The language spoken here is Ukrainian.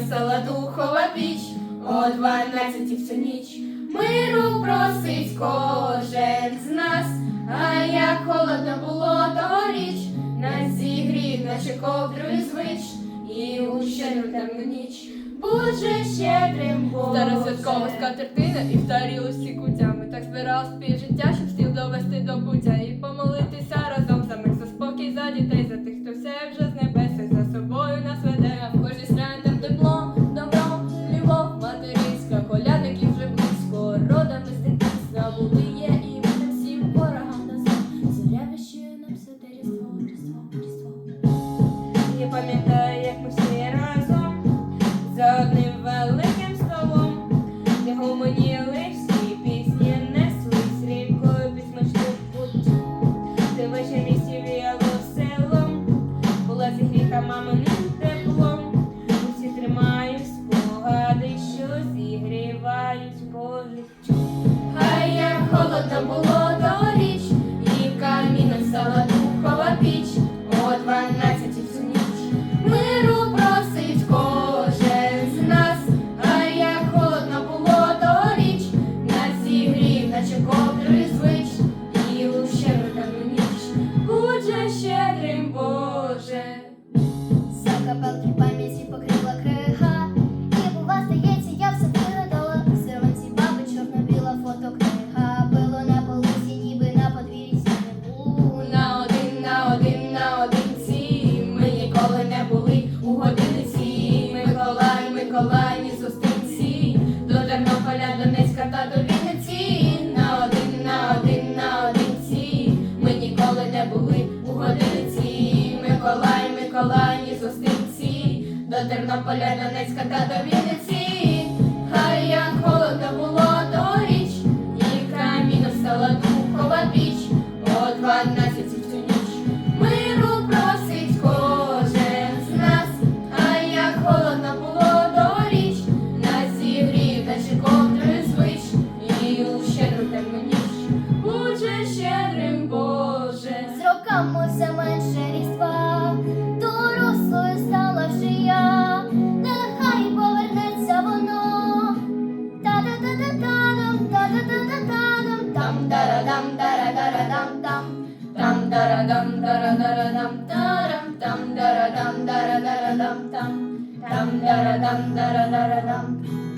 стала духова піч, о дванадцятій всю ніч. Миру просить кожен з нас, а як холодно було торіч, нас зігрів, наче ковдрою звич, і у щедру темну ніч. Будь же щедрим Боже. Стара святкова скатертина і старі усі кутями. Так збирав співжиття, щоб стіл довести до пуття і помолитися разом за мир, за спокій, за дітей, холодно було торіч, і камінем стала духова піч, о дванадцятій ніч. Миру просить кожен з нас, а як холодно було торіч, нас зігрів, наче ковдрою звич, і у щедру щедрим, Боже. Закапелки Тернополя, Донецька та до Вінниці. Dum-da-da-dum-da-da-da-da-dum-dum dum, dum da da dum da da da da dum dum, dum da da dum da da da da dum.